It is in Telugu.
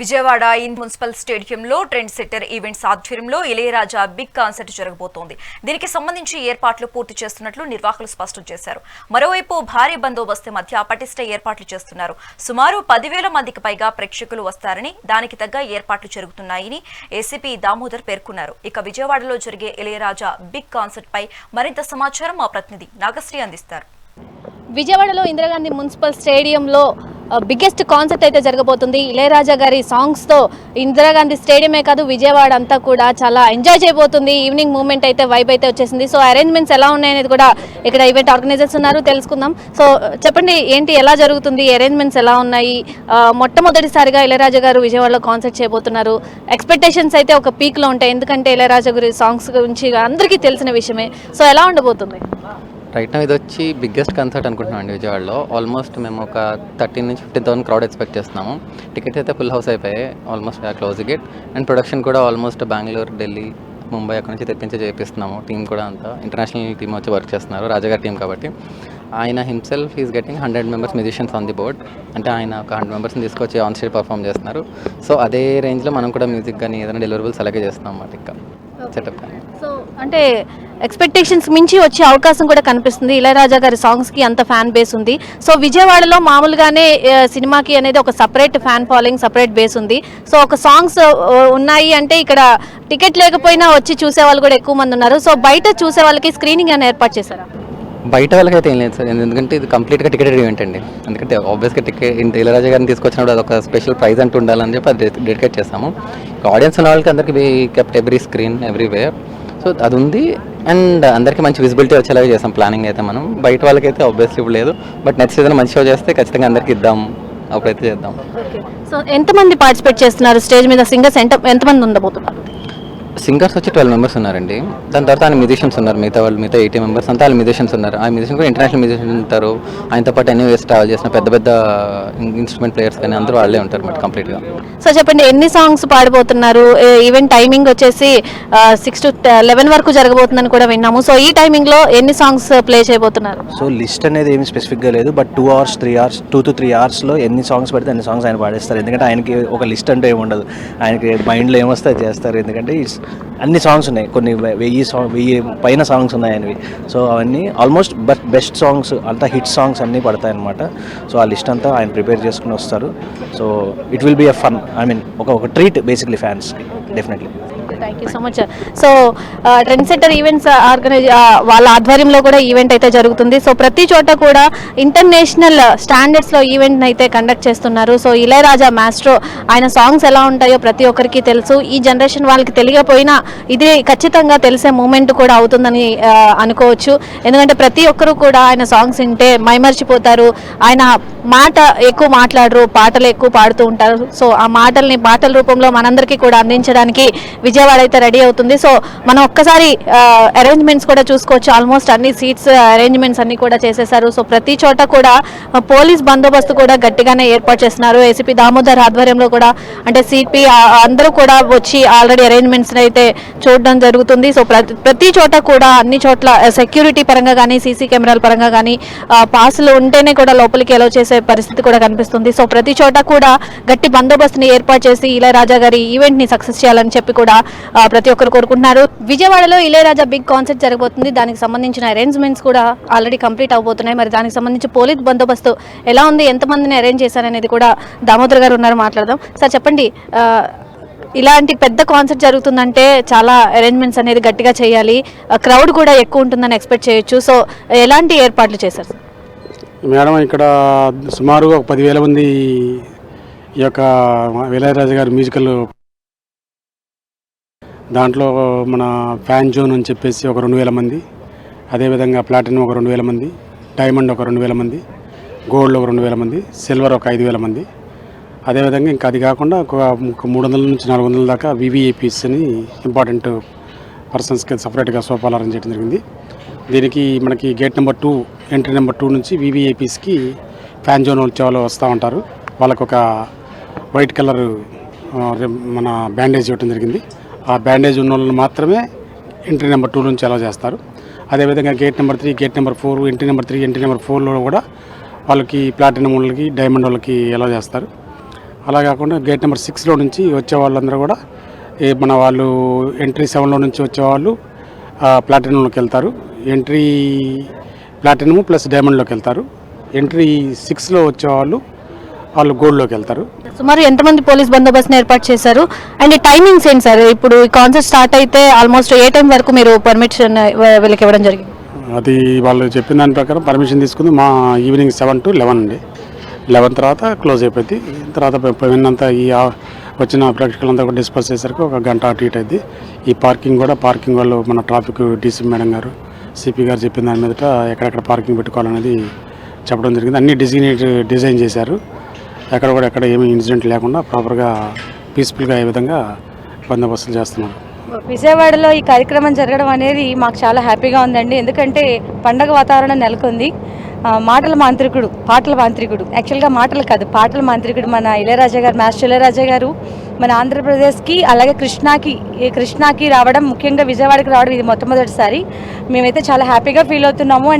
విజయవాడ ఇన్ మున్సిపల్ స్టేడియంలో ట్రెండ్ సెట్టర్ ఈవెంట్స్ ఆధ్వర్యంలో ఇళయరాజా బిగ్ కాన్సర్ట్ జరగబోతోంది. దీనికి సంబంధించి ఏర్పాట్లు పూర్తి చేస్తున్నట్లు నిర్వాహకులు స్పష్టం చేశారు. మరోవైపు భారీ బందోబస్తు మధ్య పటిష్ట ఏర్పాట్లు చేస్తున్నారు. సుమారు పదివేల మందికి పైగా ప్రేక్షకులు వస్తారని దానికి తగ్గ ఏర్పాట్లు జరుగుతున్నాయని ఏసీపీ దామోదర్ పేర్కొన్నారు. ఇక విజయవాడలో జరిగే ఇళయరాజా బిగ్ కాన్సర్ట్ పై మరింత సమాచారం మా ప్రతినిధి నాగశ్రీ అందిస్తారు. విజయవాడలో ఇందిరాగాంధీ మున్సిపల్ స్టేడియంలో బిగ్గెస్ట్ కాన్సర్ట్ అయితే జరగబోతుంది. ఇళయరాజా గారి సాంగ్స్తో ఇందిరాగాంధీ స్టేడియమే కాదు విజయవాడ అంతా కూడా చాలా ఎంజాయ్ చేయబోతుంది. ఈవినింగ్ మూమెంట్ అయితే వైబ్ అయితే వచ్చేసింది. సో అరేంజ్మెంట్స్ ఎలా ఉన్నాయనేది కూడా ఇక్కడ ఈవెంట్ ఆర్గనైజర్స్ ఉన్నారు తెలుసుకుందాం. సో చెప్పండి ఏంటి ఎలా జరుగుతుంది? అరేంజ్మెంట్స్ ఎలా ఉన్నాయి? మొట్టమొదటిసారిగా ఇళయరాజా గారు విజయవాడలో కాన్సర్ట్ చేయబోతున్నారు. ఎక్స్పెక్టేషన్స్ అయితే ఒక పీక్లో ఉంటాయి. ఎందుకంటే ఇళయరాజా గారి సాంగ్స్ గురించి అందరికీ తెలిసిన విషయమే. సో ఎలా ఉండబోతుంది? రైట్ నా ఇది వచ్చి బిగ్గెస్ట్ కన్సర్ట్ అనుకుంటున్నాం అండి విజయవాడలో. ఆల్మోస్ట్ మేము ఒక థర్టీన్ నుంచి ఫిఫ్టీన్ థౌసండ్ క్రౌడ్ ఎక్స్పెక్ట్ చేస్తున్నాము. టికెట్స్ అయితే ఫుల్ హౌస్ అయిపోయాయి. Almost close gate and production కూడా ఆల్మోస్ట్ బెంగళూరు ఢిల్లీ ముంబై అక్కడ నుంచి తెప్పించి చేపిస్తున్నాము. టీం కూడా అంతా. ఇంటర్నేషనల్ టీం వచ్చి వర్క్ చేస్తున్నారు. రాజాగారి టీం కాబట్టి. ఆయన himself is getting hundred members musicians on the board అంటే ఆయన ఒక హండ్రెడ్ మెంబర్స్ని తీసుకొచ్చి ఆన్ స్టేజ్ పర్ఫామ్ చేస్తున్నారు. సో అదే రేంజ్లో మనం కూడా మ్యూజిక్ కానీ ఏదైనా డెలివరబుల్స్ అలాగే చేస్తున్నాం అన్నమాట ఇంకా. సెటప్ కానీ. సో అంటే ఎక్స్పెక్టేషన్స్ మించి వచ్చే అవకాశం కూడా కనిపిస్తుంది. ఇళయరాజా గారి సాంగ్స్కి అంత ఫ్యాన్ బేస్ ఉంది. సో విజయవాడలో మామూలుగానే సినిమాకి అనేది ఒక separate fan following separate base ఉంది. సో ఒక సాంగ్స్ ఉన్నాయి అంటే ఇక్కడ టికెట్ లేకపోయినా వచ్చి చూసే వాళ్ళు కూడా ఎక్కువ మంది ఉన్నారు. సో బయట చూసే వాళ్ళకి స్క్రీనింగ్ అని ఏర్పాటు చేశారా? బయట వాళ్ళకైతే ఏం లేదు సార్. ఎందుకంటే ఇది కంప్లీట్గా టికెటెడ్ ఈవెంట్ అండి ఎందుకంటే ఆబ్వియస్గా టికెట్ ఇళరాజా గారిని తీసుకొచ్చినప్పుడు అది ఒక స్పెషల్ ప్రైజ్ అంటూ ఉండాలని చెప్పి అది డెడికేట్ చేస్తాము. ఆడియన్స్ ఉన్న వాళ్ళకి అందరికి kept every screen everywhere so అది ఉంది. అండ్ అందరికీ మంచి విజిబిలిటీ వచ్చేలాగా చేస్తాం. ప్లానింగ్ అయితే మనం. బయట వాళ్ళకైతే ఆబ్వియస్లీ ఇప్పుడు లేదు. బట్ నెక్స్ట్ సీజన్ మంచి షో చేస్తే ఖచ్చితంగా అందరికి ఇద్దాం. అప్పుడైతే చేద్దాం. సో ఎంతమంది పార్టిసిపేట్ చేస్తున్నారు? స్టేజ్ మీద సింగర్స్ ఎంత ఎంతమంది ఉండబోతున్నారు? సింగర్స్ వచ్చి ట్వెల్వ్ మెంబర్స్ ఉన్నారండి. దాని తర్వాత ఆయన మ్యూజిషియన్స్ ఉన్నారు. మిగతా వాళ్ళు మిగతా ఎయిటీ మెంబర్స్ అంతా వాళ్ళు మ్యూజిషియన్స్ ఉన్నారు. ఆ మ్యూజిషియన్ కూడా ఇంటర్నేషనల్ మ్యూజిషియన్స్ ఉంటారు. ఆయనతో పాటు ఎన్ని వేస్ ట్రావెల్ చేసిన పెద్ద పెద్ద ఇన్స్ట్రుమెంట్ ప్లేయర్స్ కానీ అందరూ వాళ్ళే ఉంటారు మరి కంప్లీట్గా సో చెప్పండి ఎన్ని సాంగ్స్ పాడబోతున్నారు? ఈవెంట్ టైమింగ్ వచ్చేసి సిక్స్ టు లెవెన్ వరకు జరగబోతుందని కూడా విన్నాము. సో ఈ టైమింగ్లో ఎన్ని సాంగ్స్ ప్లే చేయబోతున్నారు? సో లిస్ట్ అనేది ఏమి స్పెసిఫిక్గా లేదు. But two hours three hours two to three అవర్స్లో ఎన్ని సాంగ్స్ పెడితే అన్ని సాంగ్స్ ఆయన పాడేస్తారు. ఎందుకంటే ఆయనకి ఒక లిస్ట్ అంటే ఏమి ఉండదు. ఆయనకి మైండ్లో ఏమొస్తే అది చేస్తారు. ఎందుకంటే it's- అన్ని సాంగ్స్ ఉన్నాయి. కొన్ని వె- వెయ్యి సాంగ్ వెయ్యి పైన సాంగ్స్ ఉన్నాయి ఆయనవి సో అవన్నీ ఆల్మోస్ట్ బెస్ట్ బెస్ట్ సాంగ్స్ అంతా హిట్ సాంగ్స్ అన్నీ పడతాయి అనమాట సో ఆ లిస్ట్ అంతా ఆయన ప్రిపేర్ చేసుకుని వస్తారు. So it will be a fun I mean ఒక ఒక treat basically fans definitely thank you so much so trend centre events organize వాళ్ళ ఆధ్వర్యంలో కూడా ఈవెంట్ అయితే జరుగుతుంది. సో ప్రతి చోట కూడా ఇంటర్నేషనల్ స్టాండర్డ్స్లో ఈవెంట్ అయితే కండక్ట్ చేస్తున్నారు. సో ఇళయరాజా మాస్ట్రో ఆయన సాంగ్స్ ఎలా ఉంటాయో ప్రతి ఒక్కరికి తెలుసు. ఈ జనరేషన్ వాళ్ళకి తెలియకపోయినా ఇది ఖచ్చితంగా తెలిసే మూమెంట్ కూడా అవుతుందని uh, అనుకోవచ్చు. ఎందుకంటే ప్రతి ఒక్కరు కూడా ఆయన సాంగ్స్ వింటే మైమర్చిపోతారు. ఆయన మాట ఎక్కువ మాట్లాడరు పాటలు ఎక్కువ పాడుతూ ఉంటారు. సో ఆ మాటల్ని పాటల రూపంలో మనందరికీ కూడా అందించడానికి విజయవాడ అయితే రెడీ అవుతుంది. సో మనం ఒక్కసారి అరేంజ్మెంట్స్ కూడా చూసుకోవచ్చు. ఆల్మోస్ట్ అన్ని సీట్స్ అరేంజ్మెంట్స్ అన్ని కూడా చేసేసారు. సో ప్రతి చోట కూడా పోలీస్ బందోబస్తు కూడా గట్టిగానే ఏర్పాటు చేస్తున్నారు. ఏసీపీ దామోదర్ ఆధ్వర్యంలో కూడా అంటే సిపి అందరూ కూడా వచ్చి ఆల్రెడీ అరేంజ్మెంట్స్ అయితే చూడడం జరుగుతుంది. సో ప్రతి ప్రతి చోట కూడా అన్ని చోట్ల సెక్యూరిటీ పరంగా కానీ సీసీ కెమెరాల పరంగా కానీ పాసులు ఉంటేనే కూడా లోపలికి ఎలా చేసే పరిస్థితి కూడా కనిపిస్తుంది. సో ప్రతి చోట కూడా గట్టి బందోబస్తుని ఏర్పాటు చేసి ఇళయరాజా గారి ఈవెంట్ని సక్సెస్ చేయాలని చెప్పి కూడా ప్రతి ఒక్కరు కోరుకుంటున్నారు. విజయవాడలో ఇళయరాజా బిగ్ కాన్సర్ట్ జరగబోతుంది. దానికి సంబంధించిన అరేంజ్మెంట్స్ కూడా ఆల్రెడీ కంప్లీట్ అవబోతున్నాయి. మరి దానికి సంబంధించి పోలీస్ బందోబస్తు ఎలా ఉంది? ఎంతమందిని అరేంజ్ చేశారనేది కూడా దామోదర్ గారు ఉన్నారు మాట్లాడదాం. సార్ చెప్పండి. ఇలాంటి పెద్ద కాన్సర్ట్ జరుగుతుందంటే చాలా అరేంజ్మెంట్స్ అనేది గట్టిగా చేయాలి. క్రౌడ్ కూడా ఎక్కువ ఉంటుందని ఎక్స్పెక్ట్ చేయొచ్చు. సో ఎలాంటి ఏర్పాట్లు చేశారు? సార్ మేడం ఇక్కడ సుమారుగా ఒక పదివేల మంది ఈ యొక్క విలయరాజు గారి మ్యూజికల్ దాంట్లో మన ఫ్యాన్ జోన్ అని చెప్పేసి ఒక రెండు వేల మంది అదేవిధంగా ప్లాటినం ఒక రెండు వేల మంది డైమండ్ ఒక రెండు వేల మంది గోల్డ్ ఒక రెండు వేల మంది సిల్వర్ ఒక ఐదు వేల మంది. అదేవిధంగా ఇంకా అది కాకుండా ఒక ఒక మూడు వందల నుంచి నాలుగు వందల దాకా వివిఐపీస్ అని ఇంపార్టెంట్ పర్సన్స్కి సపరేట్గా సోఫాలు అరేంజ్ చేయడం జరిగింది. దీనికి మనకి gate number two entry number two నుంచి వివిఐపీస్కి ఫ్యాన్ జోన్ వచ్చే వాళ్ళు వస్తూ ఉంటారు. వాళ్ళకు ఒక వైట్ కలర్ మన బ్యాండేజ్ ఇవ్వడం జరిగింది. ఆ బ్యాండేజ్ ఉన్న వాళ్ళని మాత్రమే ఎంట్రీ నెంబర్ టూ నుంచి అలా చేస్తారు. అదేవిధంగా gate number three gate number four entry number three entry number ఫోర్లో కూడా వాళ్ళకి ప్లాటినం వాళ్ళకి డైమండ్ వాళ్ళకి ఎలా చేస్తారు. అలా కాకుండా గేట్ నెంబర్ సిక్స్లో నుంచి వచ్చే వాళ్ళందరూ కూడా మన వాళ్ళు ఎంట్రీ సెవెన్లో నుంచి వచ్చేవాళ్ళు ప్లాటినంలోకి వెళ్తారు. ఎంట్రీ ప్లాటినము ప్లస్ డైమండ్లోకి వెళ్తారు. ఎంట్రీ సిక్స్లో వచ్చేవాళ్ళు వాళ్ళు గోల్డ్లోకి వెళ్తారు. సుమారు ఎంతమంది పోలీస్ బందోబస్తుని ఏర్పాటు చేశారు? అండ్ టైమింగ్స్ ఏంటి సార్? ఇప్పుడు ఈ కాన్సర్ట్ స్టార్ట్ అయితే ఆల్మోస్ట్ ఏ టైం వరకు మీరు పర్మిషన్ వీళ్ళకి ఇవ్వడం జరిగింది? అది వాళ్ళు చెప్పిన దాని ప్రకారం పర్మిషన్ తీసుకుంది. మా ఈవినింగ్ సెవెన్ టు లెవెన్ అండి. లెవెన్ తర్వాత క్లోజ్ అయిపోయింది. తర్వాత విన్నంత ఈ వచ్చిన ప్రేక్షకులంతా కూడా డిస్పర్స్ చేసరికి ఒక గంట అటు ఇటు అయింది. ఈ పార్కింగ్ కూడా పార్కింగ్ వాళ్ళు మన ట్రాఫిక్ డీసీ మేడం గారు సిపి గారు చెప్పిన దాని మీదట ఎక్కడెక్కడ పార్కింగ్ పెట్టుకోవాలనేది చెప్పడం జరిగింది. అన్ని డిజైనేట్ డిజైన్ చేశారు. ఎక్కడ కూడా ఎక్కడ ఏమీ ఇన్సిడెంట్ లేకుండా ప్రాపర్గా పీస్ఫుల్గా అయ్యే విధంగా బందోబస్తులు చేస్తున్నారు. విజయవాడలో ఈ కార్యక్రమం జరగడం అనేది మాకు చాలా హ్యాపీగా ఉందండి. ఎందుకంటే పండగ వాతావరణం నెలకొంది. మాటల మాంత్రికుడు పాటల మాంత్రికుడు. యాక్చువల్గా మాటలు కాదు పాటల మాంత్రికుడు మన ఇళయరాజా గారు మాస్టర్ ఇళయరాజా గారు. మన ఆంధ్రప్రదేశ్కి అలాగే కృష్ణాకి కృష్ణాకి రావడం ముఖ్యంగా విజయవాడకి రావడం ఇది మొట్టమొదటిసారి. మేమైతే చాలా హ్యాపీగా ఫీల్ అవుతున్నాము.